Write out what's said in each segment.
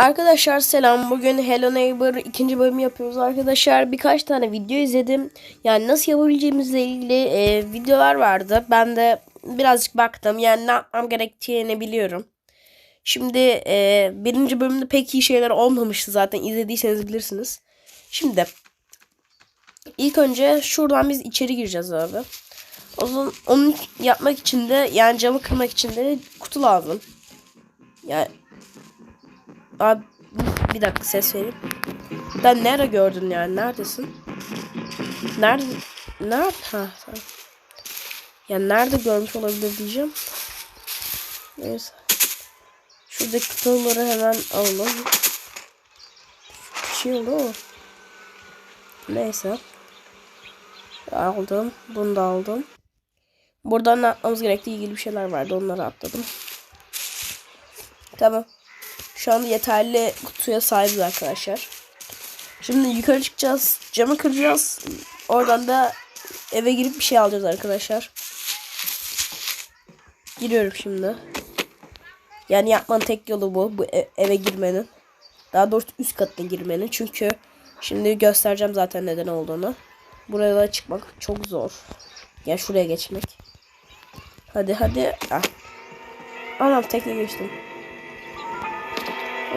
Arkadaşlar selam. Bugün Hello Neighbor ikinci bölümü yapıyoruz arkadaşlar. Birkaç tane video izledim. Yani nasıl yapabileceğimizle ilgili e, videolar vardı. Ben de birazcık baktım. Yani ne yapmam gerektiğini biliyorum. Şimdi e, birinci bölümde pek iyi şeyler olmamıştı zaten. izlediyseniz bilirsiniz. Şimdi ilk önce şuradan biz içeri gireceğiz abi. O zaman onu yapmak için de yani camı kırmak için de kutu lazım. Yani Abi bir dakika ses vereyim. Ben nerede gördün yani? Neredesin? Nerede? Nerede? Ha, tamam. Ya nerede görmüş olabilir diyeceğim. Neyse. Şuradaki kutuları hemen alalım. Bir şey oldu mu? Neyse. Aldım. Bunu da aldım. Buradan ne yapmamız gerektiği ilgili bir şeyler vardı. Onları atladım. Tamam. Şu anda yeterli kutuya sahibiz arkadaşlar. Şimdi yukarı çıkacağız. Camı kıracağız. Oradan da eve girip bir şey alacağız arkadaşlar. Giriyorum şimdi. Yani yapmanın tek yolu bu. Bu e- eve girmenin. Daha doğrusu üst katına girmenin. Çünkü şimdi göstereceğim zaten neden olduğunu. Buraya çıkmak çok zor. Yani şuraya geçmek. Hadi hadi. Ah. Anam tekne geçtim.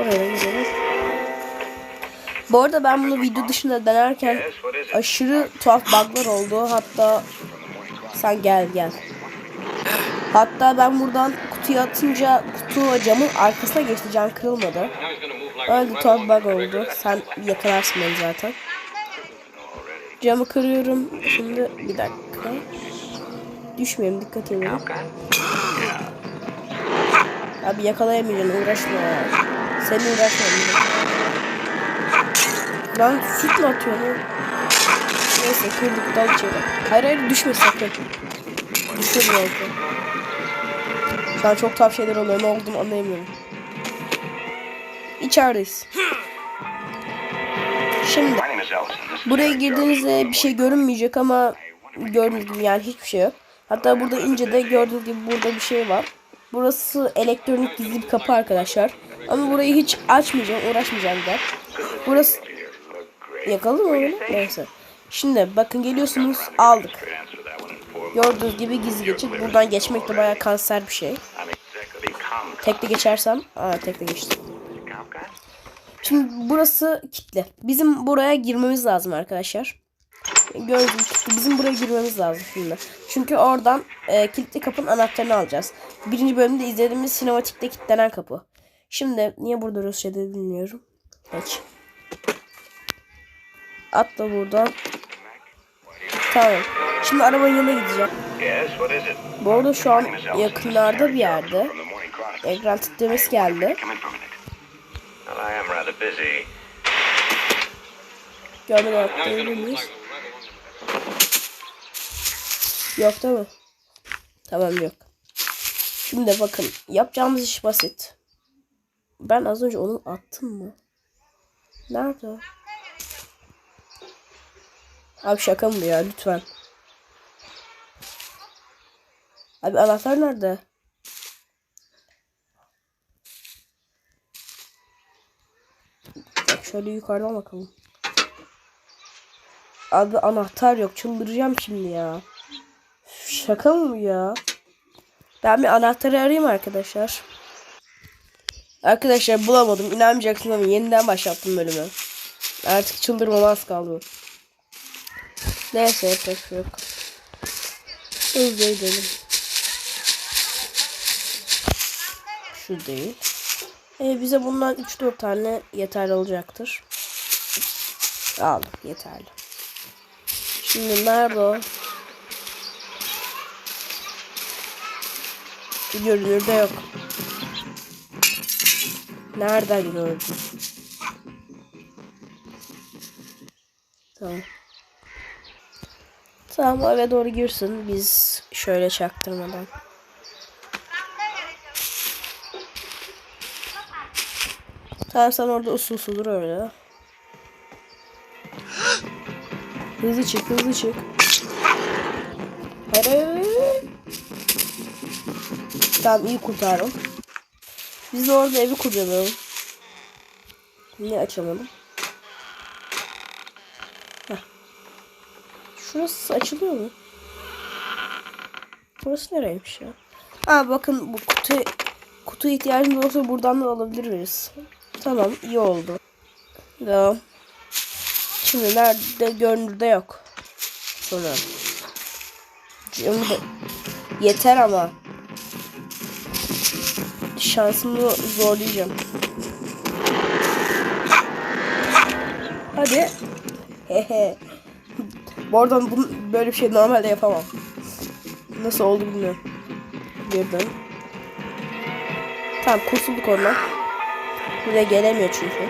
Oraya gidelim. Bu arada ben bunu video dışında denerken aşırı tuhaf bug'lar oldu. Hatta sen gel gel. Hatta ben buradan kutuya atınca kutu camın arkasına geçti. Cam kırılmadı. Öyle tuhaf bug oldu. Sen yakalarsın beni zaten. Camı kırıyorum. Şimdi bir dakika. Düşmeyeyim dikkat edin. Abi yakalayamayacaksın uğraşma. Seni uğraşmam. Lan süt mü atıyorsun? Neyse kırdık dal içeri. Hayır hayır düşme sakın. Düşür belki. Şu an çok tuhaf şeyler oluyor. Ne olduğunu anlayamıyorum. İçerideyiz. Şimdi buraya girdiğinizde bir şey görünmeyecek ama gördüğünüz yani hiçbir şey yok. Hatta burada ince de gördüğünüz gibi burada bir şey var. Burası elektronik gizli bir kapı arkadaşlar. Ama burayı hiç açmayacağım, uğraşmayacağım da. Burası yakaladı mı onu? Neyse. Şimdi bakın geliyorsunuz aldık. Gördüğünüz gibi gizli geçit. Buradan geçmek de bayağı kanser bir şey. Tekte geçersem. Aa tekte geçtim. Şimdi burası kilitli. Bizim buraya girmemiz lazım arkadaşlar. Gördüğünüz gibi bizim buraya girmemiz lazım şimdi. Çünkü oradan e, kilitli kapının anahtarını alacağız. Birinci bölümde izlediğimiz sinematikte kilitlenen kapı. Şimdi niye burada Rusça'da bilmiyorum. Geç. Atla buradan. Tamam. Şimdi arabanın yanına gideceğim. Bu arada şu an yakınlarda bir yerde. Ekran titreması geldi. Görmeden atlayabilir miyiz? Yok değil mi? Tamam yok. Şimdi bakın yapacağımız iş basit. Ben az önce onu attım mı? Nerede? Abi şaka mı ya lütfen. Abi anahtar nerede? Bak şöyle yukarıdan bakalım. Abi anahtar yok. Çıldıracağım şimdi ya. Şaka mı ya? Ben bir anahtarı arayayım arkadaşlar. Arkadaşlar bulamadım. İnanmayacaksınız ama yeniden başlattım bölümü. Artık çıldırmam az kaldı. Neyse yapacak şey yok. Hızlı gidelim. Şu değil. Ee, bize bundan 3-4 tane yeterli olacaktır. Aldım yeterli. Şimdi nerede o? Görünürde yok. Nereden gördün? Tamam. Tamam eve doğru girsin. Biz şöyle çaktırmadan. Tamam sen orada usul usuldur öyle. Hızlı çık hızlı çık. Hayır hayır hayır. Tamam iyi kurtardım. Biz orada evi kurcalıyorduk. Niye açamadım? Heh. Şurası açılıyor mu? Burası nereymiş ya? Aa bakın bu kutu kutu ihtiyacımız olursa buradan da alabiliriz. Tamam iyi oldu. Devam. Şimdi nerede görünürde yok. Sonra. Şimdi yeter ama. Şansımı zorlayacağım. Hadi. Hehe. Bu arada bunu, böyle bir şey normalde yapamam. Nasıl oldu bilmiyorum. Girdim. Tamam kurtulduk ondan. Buraya gelemiyor çünkü.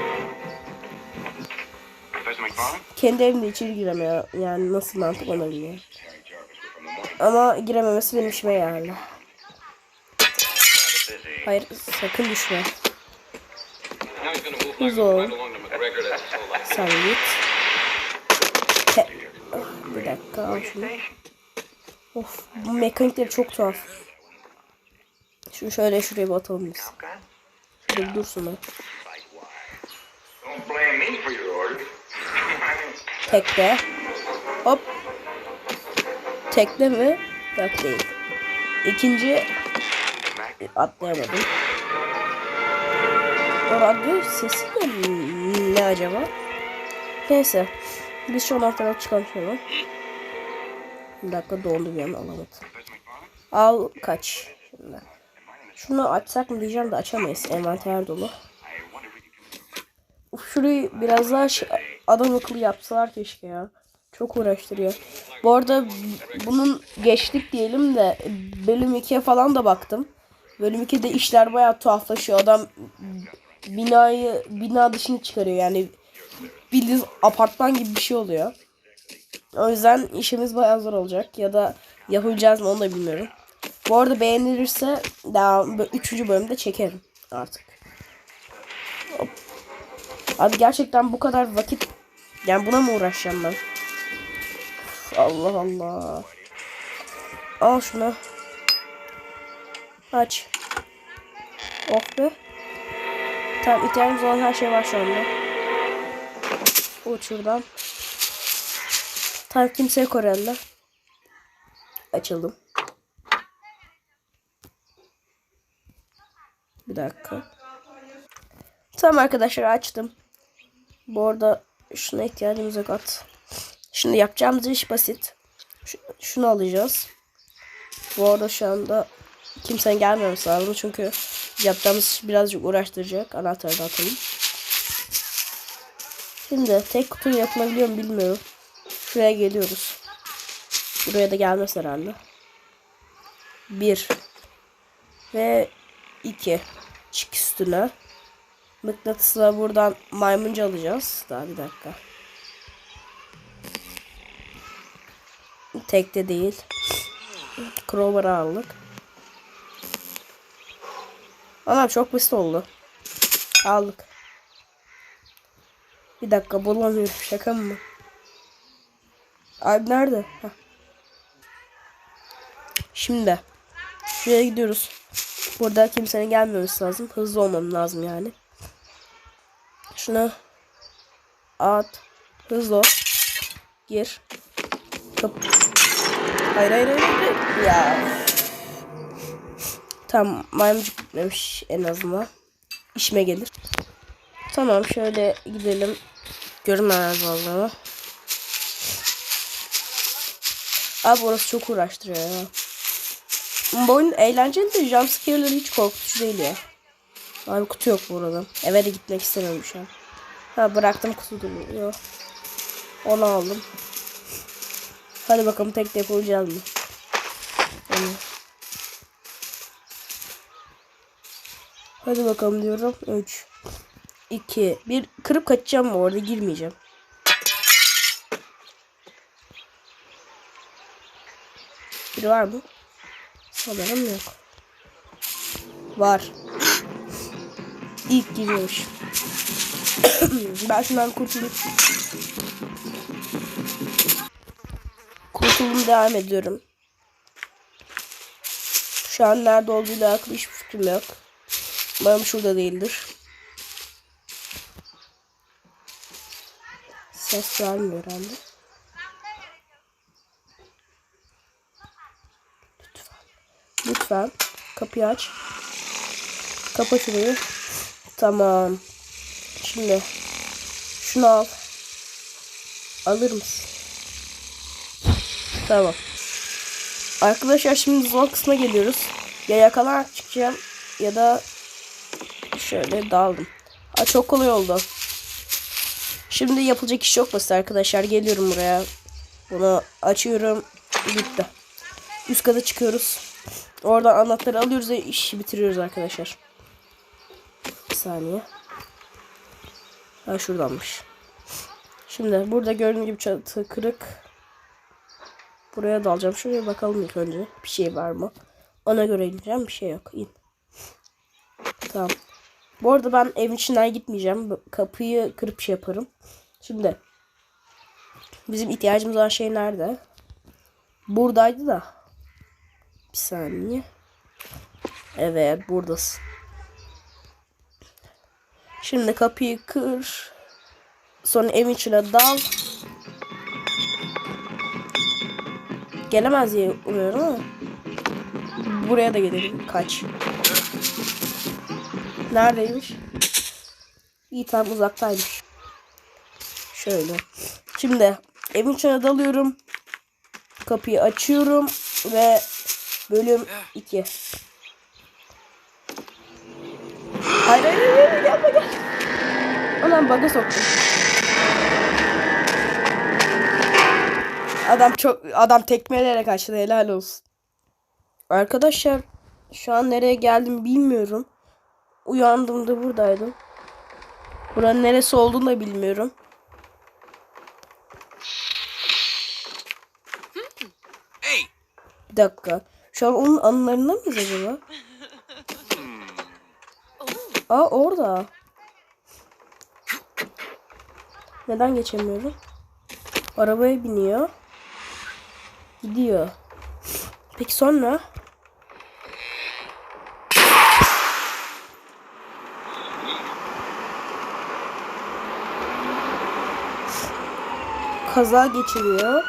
Kendi evinde içeri giremiyor. Yani nasıl mantık onu bilmiyorum. Ama girememesi benim işime yani. His whole life. Sen git. Te- bir dakika al şunu. Of bu mekanikleri çok tuhaf. Şunu şöyle şuraya bir atalım biz. Dur dursun order. Tekle. Hop. Tekle mi? Yok değil. İkinci atlayamadım. O radyo sesi de ne acaba? Neyse. Biz şu anahtarı çıkalım şöyle. Bir dakika dondu bir an alamadım. Al kaç. Şimdi. Şunu açsak mı diyeceğim de açamayız. Envanter dolu. Uf, şurayı biraz daha şey- adam akıllı yapsalar keşke ya. Çok uğraştırıyor. Bu arada bunun geçtik diyelim de bölüm 2'ye falan da baktım. Bölüm 2'de işler bayağı tuhaflaşıyor. Adam binayı bina dışını çıkarıyor yani bildiğiniz apartman gibi bir şey oluyor. O yüzden işimiz bayağı zor olacak ya da yapabileceğiz mi onu da bilmiyorum. Bu arada beğenilirse daha 3. bölümde çekerim artık. Hop. Abi gerçekten bu kadar vakit yani buna mı uğraşacağım ben? Allah Allah. Al şunu. Aç. Oh be. Tamam ihtiyacımız olan her şey var şu anda. Uç şuradan. Tamam kimseye korella. Açalım. Bir dakika. Tamam arkadaşlar açtım. Bu arada şuna ihtiyacımız yok at. Şimdi yapacağımız iş basit. Şu- şunu alacağız. Bu arada şu anda kimsenin gelmemesi lazım çünkü yapacağımız birazcık uğraştıracak. Anahtarı da atalım. Şimdi tek kutu yapılabiliyor mu bilmiyorum. Şuraya geliyoruz. Buraya da gelmez herhalde. Bir. Ve iki. Çık üstüne. Mıknatısla buradan maymunca alacağız. Daha bir dakika. Tekte değil. Crowbar aldık. Anam çok basit oldu. Aldık. Bir dakika bulamıyorum. Şaka mı? Abi nerede? Heh. Şimdi. Şuraya gidiyoruz. Burada kimsenin gelmemesi lazım. Hızlı olmam lazım yani. Şuna at. Hızlı ol. Gir. Kap. Hayır hayır. hayır. Ya. Tamam maymuncuk gitmemiş en azından. İşime gelir. Tamam şöyle gidelim. Görünmez vallahi. Abi orası çok uğraştırıyor ya. Bu oyun eğlenceli de jumpscare'ları hiç korkutucu değil ya. Abi kutu yok bu arada. Eve de gitmek istemiyorum şu an. Ha bıraktım kutu duruyor. Onu aldım. Hadi bakalım tek de yapabileceğiz mi? Onu. Hadi bakalım diyorum. 3 2 1 kırıp kaçacağım bu arada girmeyeceğim. Biri var mı? Sanırım yok. Var. İlk giriyormuş. ben şundan kurtulayım. Kurtulum devam ediyorum. Şu an nerede olduğuyla alakalı hiçbir fikrim yok. Umarım şurada değildir. Ses vermiyor herhalde. Lütfen. Lütfen. Kapıyı aç. Kapa şurayı. Tamam. Şimdi şunu al. Alır mısın? Tamam. Arkadaşlar şimdi zor kısma geliyoruz. Ya yakalarak çıkacağım ya da şöyle daldım. Aa, çok kolay oldu. Şimdi yapılacak iş çok basit arkadaşlar. Geliyorum buraya. Bunu açıyorum. Bitti. Üst kata çıkıyoruz. Oradan anahtarı alıyoruz ve işi bitiriyoruz arkadaşlar. Bir saniye. Ha şuradanmış. Şimdi burada gördüğün gibi çatı kırık. Buraya dalacağım. Şuraya bakalım ilk önce. Bir şey var mı? Ona göre ineceğim. Bir şey yok. İn. Tamam. Bu arada ben evin içinden gitmeyeceğim. Kapıyı kırıp şey yaparım. Şimdi bizim ihtiyacımız olan şey nerede? Buradaydı da. Bir saniye. Evet buradasın. Şimdi kapıyı kır. Sonra evin içine dal. Gelemez diye umuyorum ama. Buraya da gelelim. Kaç. Neredeymiş? İyi tam uzaktaymış. Şöyle. Şimdi evin içine dalıyorum. Kapıyı açıyorum ve bölüm 2. Hayır hayır hayır gelme gel. Anam bug'a soktum. Adam çok adam tekmeleyerek kaçtı helal olsun. Arkadaşlar şu an nereye geldim bilmiyorum. Uyandığımda buradaydım. Buranın neresi olduğunu da bilmiyorum. Hey! Bir dakika. Şu an onun anılarında mıyız acaba? Aa orada. Neden geçemiyorum? Arabaya biniyor. Gidiyor. Peki sonra? Kaza geçiriyor.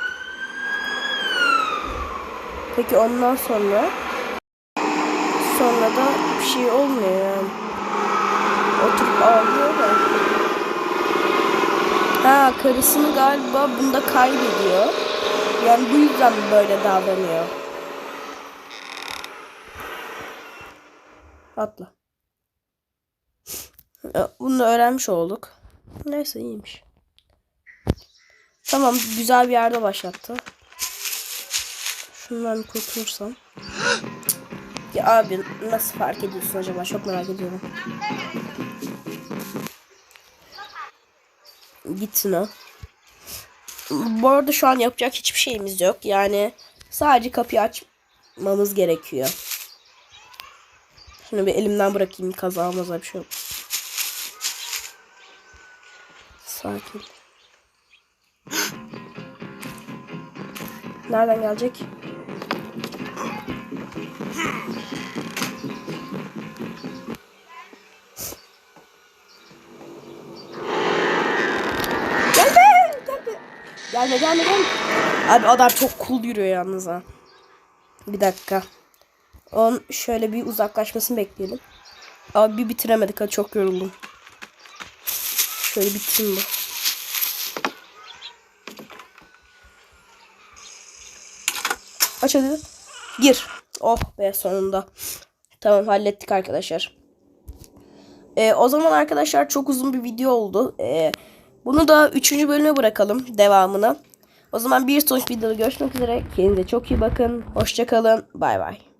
Peki ondan sonra? Sonra da bir şey olmuyor yani. Oturup ağlıyor da. Ha karısını galiba bunda kaybediyor. Yani bu yüzden böyle davranıyor. Atla. Bunu öğrenmiş olduk. Neyse iyiymiş. Tamam güzel bir yerde başlattı. Şundan kurtulursam. Ya abi nasıl fark ediyorsun acaba? Çok merak ediyorum. Gitsin o. Bu arada şu an yapacak hiçbir şeyimiz yok. Yani sadece kapıyı açmamız gerekiyor. Şunu bir elimden bırakayım kazamıza bir şey yok. Sakin. Nereden gelecek? Gelme! Gelme! Gelme gelme gelme. Abi adam çok cool yürüyor yalnız ha. Bir dakika. Onun şöyle bir uzaklaşmasını bekleyelim. Abi bitiremedik ha çok yoruldum. Şöyle bitireyim bu. Aç hadi. Gir. Oh be sonunda. Tamam hallettik arkadaşlar. Ee, o zaman arkadaşlar çok uzun bir video oldu. Ee, bunu da 3. bölüme bırakalım devamını. O zaman bir sonraki videoda görüşmek üzere. Kendinize çok iyi bakın. Hoşçakalın. Bay bay.